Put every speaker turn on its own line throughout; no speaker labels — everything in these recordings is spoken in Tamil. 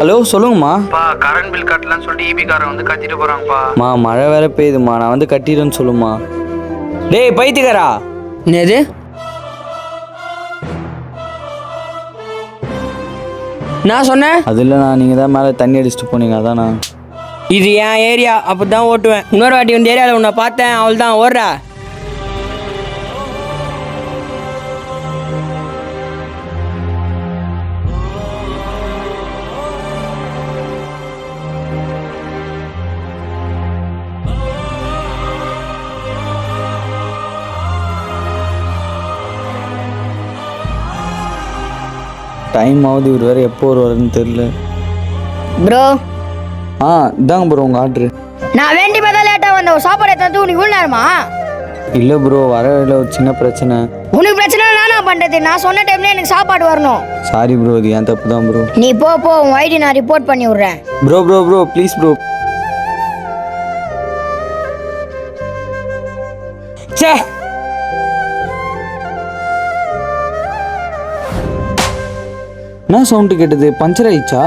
ஹலோ சொல்லுங்கம்மா.
பா கரண்ட் பில் கட்டலன்னு சொல்லிட்டு ஈபி காரன் வந்து கத்திட்டு போறாங்கப்பா
மா மழை வேற பெய்யுதுமா நான் வந்து கட்டிடுன்னு சொல்லுமா டேய் பைத்தியக்காரா.
என்னது? நான் சொன்னேன்?
அது இல்லைண்ணா நீங்கள் தான் மேலே தண்ணி அடிச்சுட்டு போனீங்க அதாண்ணா
இது என் ஏரியா அப்படி தான் ஓட்டுவேன். இன்னொரு வாட்டி இந்த ஏரியாவில் உன்னை பார்த்தேன் அவள் தான் ஓடுறா.
டைம் ஆகுது இவர் வேறு எப்போ வருவாருன்னு தெரில
ப்ரோ
ஆ இதாங்க ப்ரோ உங்கள் ஆர்டரு
நான் வேண்டி பார்த்தா லேட்டாக வந்த ஒரு சாப்பாடு எடுத்து உனக்கு இவ்வளோ நேரமா?
இல்லை ப்ரோ வர வழியில் ஒரு சின்ன பிரச்சனை.
உனக்கு பிரச்சனை நானா பண்ணுறது நான் சொன்ன டைம்ல எனக்கு சாப்பாடு வரணும்.
சாரி ப்ரோ இது என் தப்பு தான் ப்ரோ
நீ போ போ உன் ஐடி நான் ரிப்போர்ட் பண்ணி விட்றேன்.
Bro bro bro please bro
சே
என்ன சவுண்டு கேட்டது? பஞ்சர் ஆயிடுச்சா?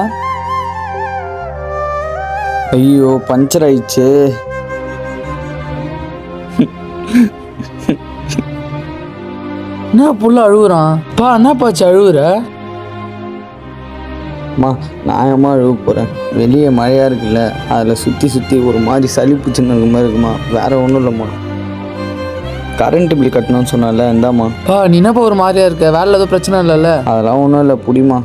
ஐயோ பஞ்சர் ஆயிடுச்சு.
என்ன புள்ள அழுகுறான்? பா என்னப்பாச்சு அழுகுற?
அம்மா நியாயமா அழுவ போகிறேன் வெளியே மழையாக இருக்குல்ல அதில் சுற்றி சுற்றி ஒரு மாதிரி சளி பிடிச்சின்னு இருக்க மாதிரி இருக்குமா? வேற ஒன்றும் இல்லைம்மா. கரண்ட் பில் கட்டணும்னு சொன்னால இந்தாம்மா.
பா நீ என்னப்பா ஒரு மாதிரியா இருக்க? வேலை எதுவும் பிரச்சனை இல்லைல்ல?
அதெல்லாம் ஒன்றும் இல்லை புடிமா